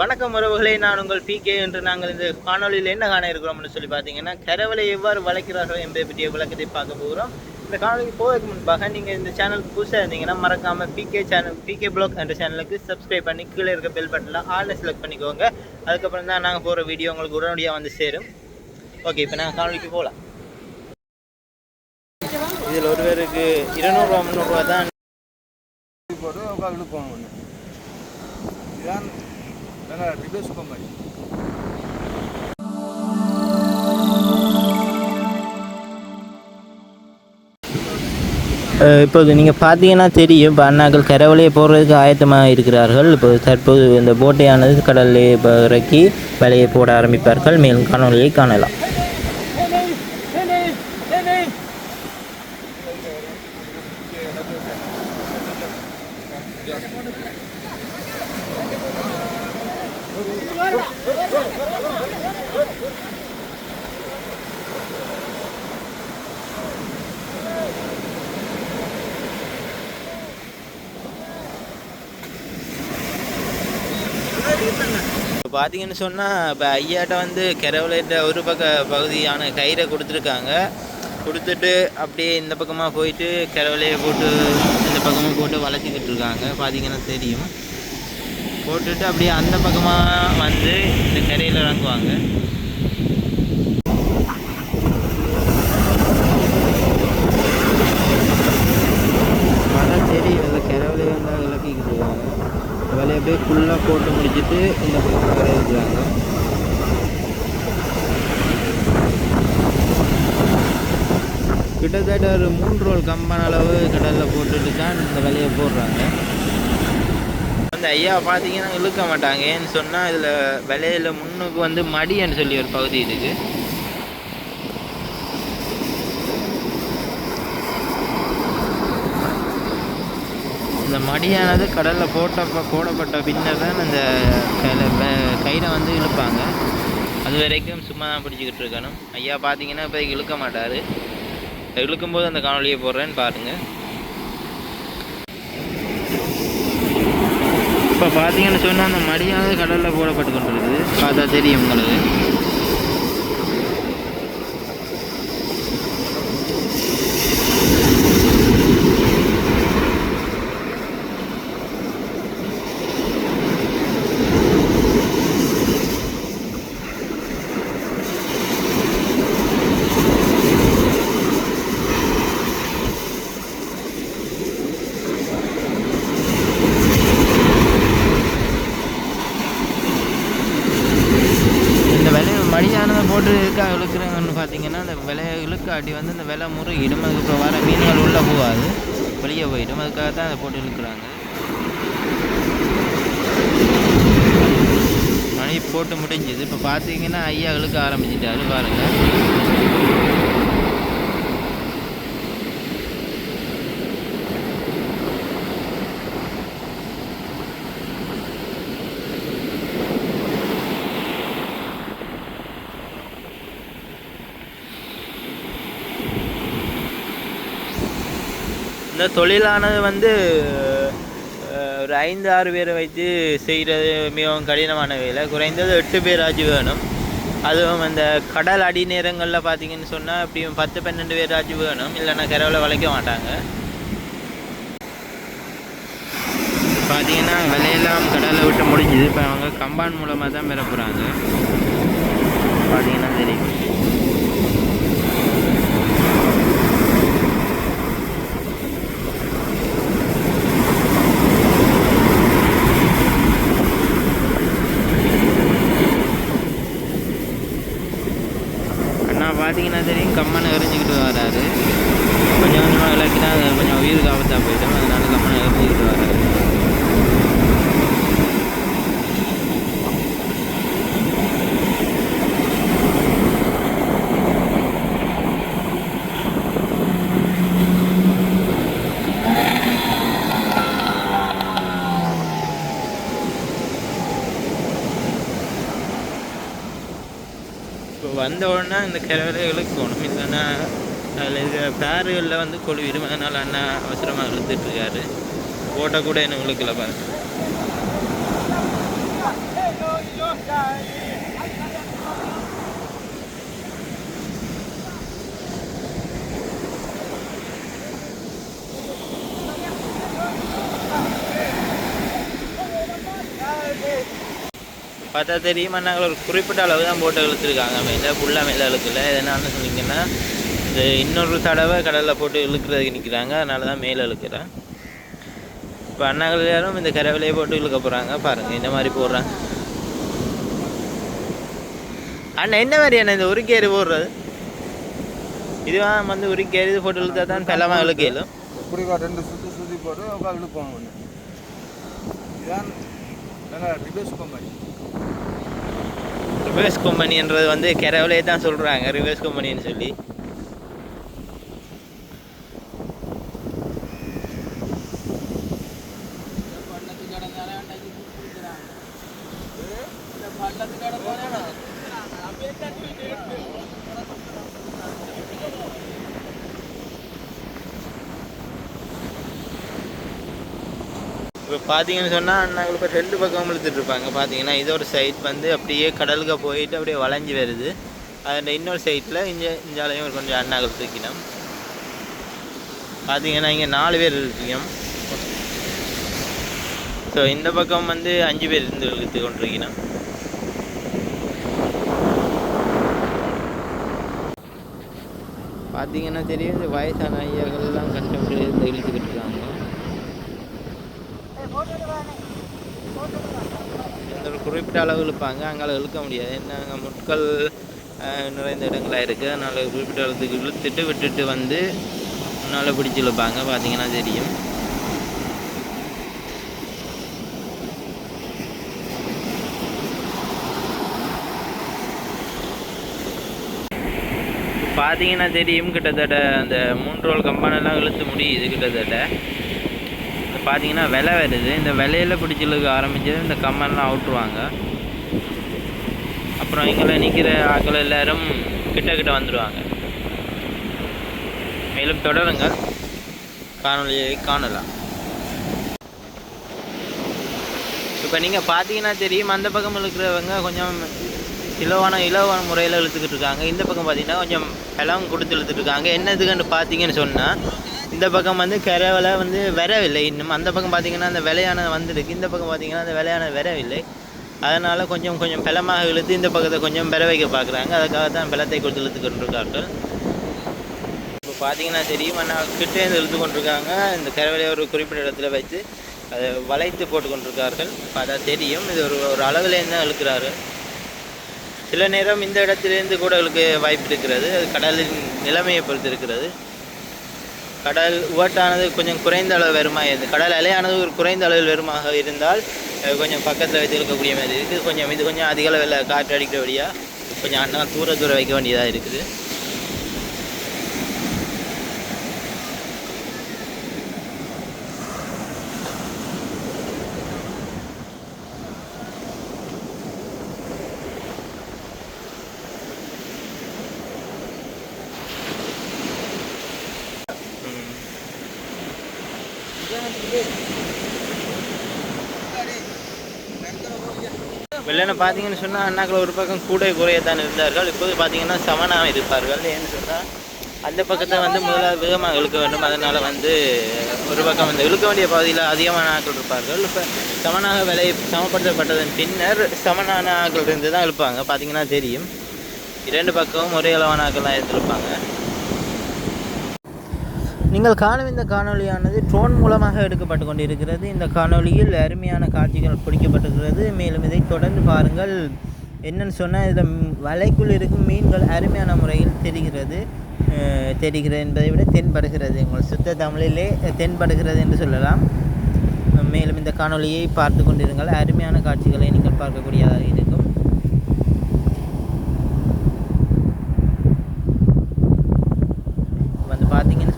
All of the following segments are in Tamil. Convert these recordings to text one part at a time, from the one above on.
வணக்கம் உறவுகளே நான் உங்கள் பிகே என்று நாங்கள் இந்த காணொலியில் என்ன காண இருக்கிறோம்னு சொல்லி பார்த்தீங்கன்னா கரவலை எவ்வாறு வளர்க்கிறார்கள் என்பதை பற்றிய விளக்கத்தை பார்க்க போகிறோம். இந்த காணொலிக்கு போவதற்கு முன்பாக நீங்கள் இந்த சேனலுக்கு புதுசாக இருந்தீங்கன்னா மறக்காமல் பிகே சேனல் பிகே பிளாக் என்ற சேனலுக்கு சப்ஸ்கிரைப் பண்ணி கீழே இருக்க பெல் பட்டனில் ஆளில் செலக்ட் பண்ணிக்கோங்க. அதுக்கப்புறம் தான் நாங்கள் போகிற வீடியோ உங்களுக்கு உடனடியாக வந்து சேரும். ஓகே இப்போ நாங்கள் காணொலிக்கு போகலாம் இதில் ஒருவருக்கு இருநூறுவா முந்நூறுரூவா தான். போட்டு உட்காந்து இழுப்போம் இதுதான் நல்லா ரிவர்ஸ் கம்பெனி இப்போது நீங்கள் பார்த்தீங்கன்னா தெரியும் இப்போ அண்ணாக்கள் கரவலையை போடுறதுக்கு ஆயத்தமாக இருக்கிறார்கள். இப்போ தற்போது இந்த போட்டையானது கடலில் இப்போ இறக்கி வலையை போட ஆரம்பிப்பார்கள். மேலும் காணொலியை காணலாம். இப்போ பார்த்தீங்கன்னு சொன்னால் இப்போ ஐயாட்ட வந்து கரவலைன்ற ஒரு பக்க பகுதியான கயிறை கொடுத்துருக்காங்க. கொடுத்துட்டு அப்படியே இந்த பக்கமாக போயிட்டு கரவலையை போட்டு இந்த பக்கமாக போட்டு வளர்த்திக்கிட்டு இருக்காங்க. பார்த்தீங்கன்னா தெரியும். போட்டுட்டு அப்படியே அந்த பக்கமாக வந்து இந்த கரையில் இறங்குவாங்க. அதான் தெரியும் இந்த கரவலை விளக்கிக்கிட்டு இருக்காங்க வேலையை அப்படியே ஃபுல்லாக போட்டு முடிச்சுட்டு இந்த பக்கம் வர இருக்கிறாங்க கிட்டத்தட்ட ஒரு மூன்று ரோல் கம்பன் அளவு கடலில் போட்டுட்டு தான் இந்த வேலையை போடுறாங்க. வந்து ஐயா பார்த்தீங்கன்னா இழுக்க மாட்டாங்க. ஏன்னு சொன்னால் இதில் விலையில முன்னுக்கு வந்து மடின்னு சொல்லி ஒரு பகுதி இருக்குது. இந்த மடியானது கடலில் போட்ட போடப்பட்ட பின்னர் தான் அந்த கையில் கையில் வந்து இழுப்பாங்க. அது வரைக்கும் சும்மா தான் பிடிச்சிக்கிட்டு இருக்கணும். ஐயா பார்த்தீங்கன்னா இப்போ இழுக்க மாட்டார். இழுக்கும்போது அந்த காணொலியை போடுறேன்னு பாருங்கள் இப்போ பார்த்தீங்கன்னு சொன்னால் அந்த மடியானது கடலில் போடப்பட்டு கொண்டிருக்குது. பார்த்தா தெரியும் உங்களுக்கு. இந்த போட்டு இருக்கா இழுக்கிறாங்கன்னு பார்த்தீங்கன்னா அந்த விலையை இழுக்காட்டி வந்து இந்த விலை முறுகிடும் அதுக்கப்புறம் வர மீன்கள் உள்ளே போகாது. வெளியே போயிடும் அதுக்காக தான் அதை போட்டு இழுக்கிறாங்க. மணி போட்டு முடிஞ்சது. இப்போ பார்த்தீங்கன்னா ஐயா இழுக்க ஆரம்பிச்சிட்டாரு பாருங்கள் இந்த தொழிலானது வந்து ஒரு ஐந்து ஆறு பேரை வைத்து செய்கிறது மிகவும் கடினமான வேலை. குறைந்தது எட்டு பேராச்சு வேணும். அதுவும் அந்த கடல் அடி நேரங்களில் பார்த்தீங்கன்னு சொன்னால் அப்படியும் பத்து பன்னெண்டு பேராச்சும் வேணும். இல்லைன்னா கரவில் வளைக்க மாட்டாங்க. பார்த்தீங்கன்னா விலையெல்லாம் கடலை விட்டு முடிஞ்சுது. இப்போ அவங்க கம்பான் மூலமாக தான் பெற போகிறாங்க பார்த்தீங்கன்னா தெரியும் அண்ணா பார்த்தீங்கன்னா தெரியும் கம்மனை எரிஞ்சுக்கிட்டு வராரு. கொஞ்சம் கொஞ்சமாக விளக்கினா கொஞ்சம் உயிருக்கு ஆபத்தாக போயிட்டோம் அதனால கம்மனை எரிஞ்சுக்கிட்டு வராரு. இப்போ வந்த உடனே இந்த கிழவரை இழுக்கணும் இல்லைன்னா அதில் இருக்கிற பேருகளில் வந்து கொழுவிடும் அதனால் அண்ணா அவசரமாக இழுத்துட்டு இருக்காரு போட்டால் கூட என்ன இழுக்கல பாருங்க பார்த்தா தெரியுமா நாங்கள் ஒரு குறிப்பிட்ட அளவு தான் போட்டு இழுத்துருக்காங்க. மேலே ஃபுல்லாக மேலே இழுக்கல. எதனால சொன்னீங்கன்னா இது இன்னொரு தடவை கடலில் போட்டு இழுக்கிறதுக்கு நிற்கிறாங்க அதனால தான் மேலே இழுக்கிறேன். இப்போ அண்ணாங்கள் எல்லாரும் இந்த கரவிலையே போட்டு இழுக்க போகிறாங்க பாருங்கள் இந்த மாதிரி போடுறாங்க. அண்ணா என்ன மாதிரி அண்ணா இந்த உருக்கேறி போடுறது? இதுவாக வந்து உருக்கேறி இது போட்டு இழுத்தா தான் பலமாக இழுக்கலும் இப்படி ரெண்டு சுற்றி சுற்றி போட்டு உட்கா இழுப்போம் ஒன்று இதான் நல்லா ரிவர்ஸ் மாதிரி ரிவர்ஸ் கம்பெனின்றது வந்து கெரவிலே தான் சொல்கிறாங்க ரிவர்ஸ் கம்பெனின்னு சொல்லி. இப்போ பார்த்தீங்கன்னு சொன்னால் நாங்கள் இப்போ ரெண்டு பக்கம் இழுத்துட்டு இருப்பாங்க. பார்த்தீங்கன்னா இது ஒரு சைட் வந்து அப்படியே கடலுக்கு போயிட்டு அப்படியே வளைஞ்சு வருது. அதில் இன்னொரு சைட்டில் இங்கே இஞ்சாலையும் ஒரு கொஞ்சம் அண்ணாக்கள் தூக்கினோம். பார்த்தீங்கன்னா இங்கே நாலு பேர் இருக்கோம் ஸோ இந்த பக்கம் வந்து அஞ்சு பேர் இருந்து இழுத்து கொண்டிருக்கணும் பார்த்தீங்கன்னா தெரியும் இந்த வயசான ஐயாக்கள்லாம் கஷ்டப்பட்டு இழுத்துக்கிட்டு இருக்காங்க. இந்த ஒரு குறிப்பிட்ட அளவு இழுப்பாங்க அங்கால இழுக்க முடியாது. என்ன அங்கே முட்கள் நிறைந்த இடங்களாக இருக்குது அதனால் குறிப்பிட்ட அளவுக்கு இழுத்துட்டு விட்டுட்டு வந்து முன்னால் பிடிச்சி இழுப்பாங்க. பார்த்தீங்கன்னா தெரியும். பார்த்தீங்கன்னா தெரியும். கிட்டத்தட்ட அந்த மூன்று ரோல் கம்பானெல்லாம் இழுத்து முடியுது கிட்டத்தட்ட. பார்த்தீங்கன்னா விலை வருது. இந்த விலையில பிடிச்சி இழுக்க ஆரம்பிச்சது இந்த கம்மல்லாம் அவுட்டுருவாங்க. அப்புறம் இங்கே நிற்கிற ஆட்கள் எல்லாரும் கிட்ட கிட்ட வந்துடுவாங்க மேலும் தொடருங்கள் காணொலியை காணலாம். இப்போ நீங்கள் பார்த்தீங்கன்னா தெரியும் அந்த பக்கம் இருக்கிறவங்க கொஞ்சம் இலவான இலவான முறையில் இழுத்துக்கிட்டு இருக்காங்க. இந்த பக்கம் பார்த்தீங்கன்னா கொஞ்சம் பலம் கொடுத்து இழுத்துட்டு இருக்காங்க. என்னதுக்குன்னு பார்த்தீங்கன்னு சொன்னால் இந்த பக்கம் வந்து கரவலை வந்து வரவில்லை. இன்னும் அந்த பக்கம் பார்த்தீங்கன்னா அந்த விலையான வந்திருக்கு. இந்த பக்கம் பார்த்தீங்கன்னா அந்த விலையான வரவில்லை. அதனால் கொஞ்சம் கொஞ்சம் பலமாக இழுத்து இந்த பக்கத்தை கொஞ்சம் பெற வைக்க பார்க்குறாங்க அதுக்காக தான் பலத்தை கொடுத்து இழுத்து கொண்டிருக்கார்கள் இப்போ பார்த்தீங்கன்னா தெரியும். ஆனால் கிட்டே இருந்து இழுத்து கொண்டிருக்காங்க. இந்த கரவலையை ஒரு குறிப்பிட்ட இடத்துல வச்சு அதை வளைத்து போட்டு கொண்டிருக்கார்கள். அதான் தெரியும். இது ஒரு ஒரு அளவுலேருந்து தான் இழுக்கிறாரு. சில நேரம் இந்த இடத்துலேருந்து கூட அவளுக்கு வாய்ப்பு இருக்கிறது. அது கடலின் நிலைமையை பொறுத்து இருக்கிறது. கடல் உவட்டானது கொஞ்சம் குறைந்த அளவு வருமா இருந்து கடல் அலையானது ஒரு குறைந்த அளவில் வருமாக இருந்தால் கொஞ்சம் பக்கத்தில் வைத்து இருக்கக்கூடிய மாதிரி இருக்குது. கொஞ்சம் இது கொஞ்சம் அதிக அளவில் காற்று அடிக்கிறபடியாக கொஞ்சம் அண்ணா தூர தூர வைக்க வேண்டியதாக இருக்குது. வெள்ளனை பார்த்தீங்கன்னு சொன்னால் அண்ணாக்கள் ஒரு பக்கம் கூட குறையத்தான் இருந்தார்கள். இப்போது பார்த்தீங்கன்னா சமனாக இருப்பார்கள் ஏன்னு சொன்னால் அந்த பக்கத்தை வந்து முதலாவது வேகமாக இழுக்க வேண்டும். அதனால் வந்து ஒரு பக்கம் வந்து இழுக்க வேண்டிய பகுதியில் அதிகமான ஆக்கள் இருப்பார்கள். இப்போ சமனாக விலை சமப்படுத்தப்பட்டதன் பின்னர் சமனான ஆக்கள் இருந்து தான் இழுப்பாங்க. பார்த்தீங்கன்னா தெரியும். இரண்டு பக்கமும் ஒரே அளவான ஆக்கள்லாம் எடுத்துருப்பாங்க நீங்கள் காணும் இந்த காணொளியானது ட்ரோன் மூலமாக எடுக்கப்பட்டு கொண்டிருக்கிறது. இந்த காணொலியில் அருமையான காட்சிகள் பிடிக்கப்பட்டிருக்கிறது மேலும் இதை தொடர்ந்து பாருங்கள். என்னன்னு சொன்னால் இதில் வலைக்குள் இருக்கும் மீன்கள் அருமையான முறையில் தெரிகிறது. தெரிகிறது என்பதை விட தென்படுகிறது. உங்கள் சுத்த தமிழிலே தென்படுகிறது என்று சொல்லலாம். மேலும் இந்த காணொளியை பார்த்து கொண்டிருங்கள். அருமையான காட்சிகளை நீங்கள் பார்க்கக்கூடியதாக இருக்கும் வந்து பார்த்தீங்கன்னு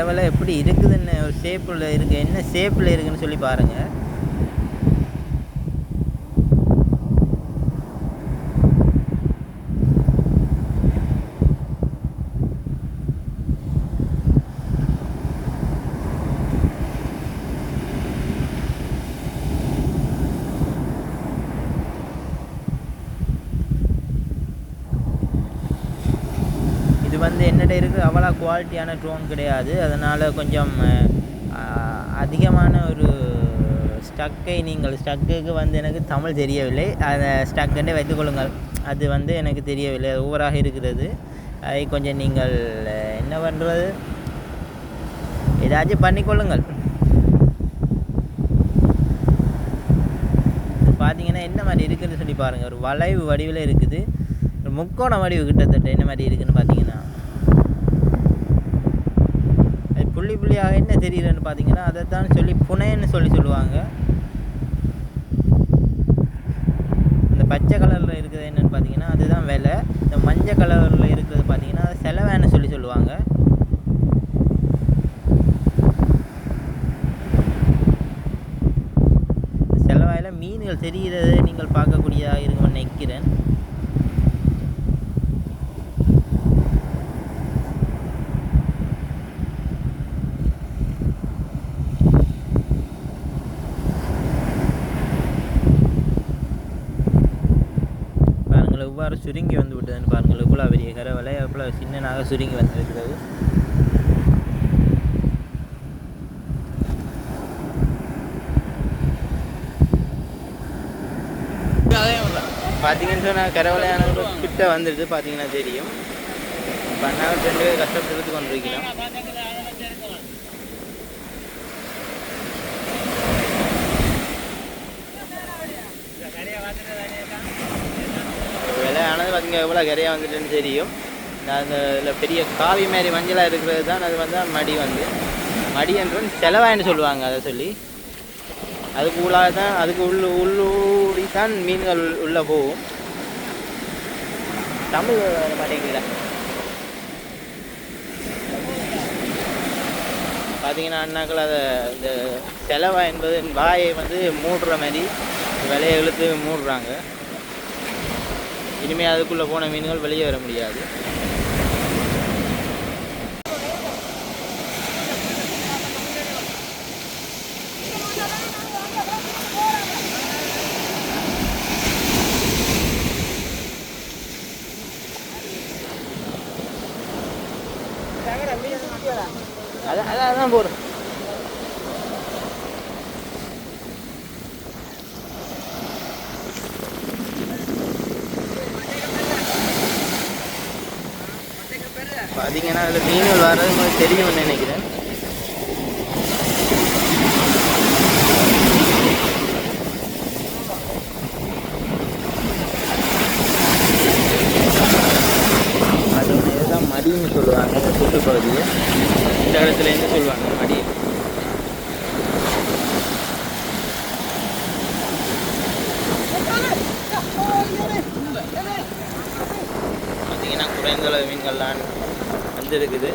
சொன்னால் எப்படி இருக்குதுன்னு ஒரு ஷேப்பில் இருக்குது என்ன ஷேப்பில் இருக்குன்னு சொல்லி பாருங்கள் இது வந்து என்னிட்ட இருக்குது அவ்வளோ குவாலிட்டியான ட்ரோன் கிடையாது. அதனால் கொஞ்சம் அதிகமான ஒரு ஸ்டக்கை நீங்கள் ஸ்டக்குக்கு வந்து எனக்கு தமிழ் தெரியவில்லை. அதை ஸ்டக்குன்னே வைத்துக்கொள்ளுங்கள் அது வந்து எனக்கு தெரியவில்லை. அது ஓவராக இருக்கிறது. அதை கொஞ்சம் நீங்கள் என்ன பண்ணுறது ஏதாச்சும் பண்ணிக்கொள்ளுங்கள் பார்த்தீங்கன்னா என்ன மாதிரி இருக்குதுன்னு சொல்லி பாருங்கள் ஒரு வளைவு வடிவில் இருக்குது. ஒரு முக்கோண வடிவு கிட்டத்தட்ட என்ன மாதிரி இருக்குதுன்னு பார்த்தீங்கன்னா அது சரியாக என்ன தெரியலன்னு பார்த்தீங்கன்னா அதை தான் சொல்லி புனைன்னு சொல்லி சொல்லுவாங்க. இந்த பச்சை கலரில் இருக்கிறது என்னன்னு பார்த்தீங்கன்னா அதுதான் விலை. இந்த மஞ்சள் கலரில் இருக்கிறது பார்த்தீங்கன்னா அது செலவேன்னு சொல்லி சொல்லுவாங்க செலவாயில் மீன்கள் தெரிகிறது நீங்கள் பார்க்கக்கூடியதாக இருக்கும்னு நினைக்கிறேன் பாருங்கள் எவ்வாறு சுருங்கி வந்து விட்டதுன்னு பாருங்கள். எவ்வளோ பெரிய கரவலை எவ்வளோ சின்னனாக சுருங்கி வந்திருக்கிறது. பார்த்தீங்கன்னு சொன்னால் கரவலையான கிட்ட வந்துடுது பார்த்தீங்கன்னா தெரியும். பண்ணால் ரெண்டு பேர் கஷ்டப்பட்டு கொண்டிருக்கிறோம் இங்கே எவ்வளோ கரையாக வந்துட்டுன்னு தெரியும். அந்த இதில் பெரிய காவி மாதிரி மஞ்சளாக இருக்கிறது தான். அது வந்து மடி வந்து. மடி என்று செலவாயின்னு சொல்லுவாங்க அதை சொல்லி. அதுக்கு உள்ளாக தான் அதுக்கு உள்ள உள்ளூடி தான் மீன்கள் உள்ளே போகும். தமிழ் வர பார்த்தீங்கன்னா அண்ணாக்கள் அதை இந்த செலவா என்பது வாயை வந்து மூடுற மாதிரி விலையை இழுத்து மூடுறாங்க. இனிமேல் அதுக்குள்ளே போன மீன்கள் வெளியே வர முடியாது. அதான் அதான் அதான் போகிறேன் பார்த்தீங்கன்னா அதில் மீன்கள் வர்றது உங்களுக்கு தெரியும்னு நினைக்கிறேன். அது தான் மடின்னு சொல்லுவாங்க சுற்றுப்பகுதியை. இந்த இடத்துல இருந்து சொல்லுவாங்க? மடி பார்த்தீங்கன்னா குறைந்த அளவு மீன்கள்லாம் இருக்குது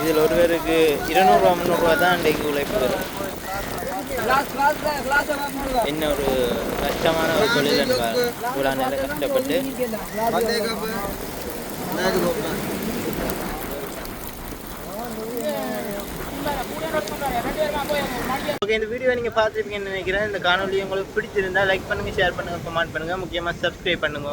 இதில் ஒரு பேருக்கு இருநூறுவா முந்நூறுரூவா தான் அன்றைக்கு உழைப்பு வரும். என்ன ஒரு கஷ்டமான ஒரு தொழில் என்பார். இவ்வளோ நேரம் கஷ்டப்பட்டு. ஓகே இந்த வீடியோ நீங்கள் பார்த்துருப்பீங்கன்னு நினைக்கிறேன். இந்த காணொலி உங்களுக்கு பிடிச்சிருந்தா லைக் பண்ணுங்கள் ஷேர் பண்ணுங்கள் கமெண்ட் பண்ணுங்கள் முக்கியமாக சப்ஸ்கிரைப் பண்ணுங்க.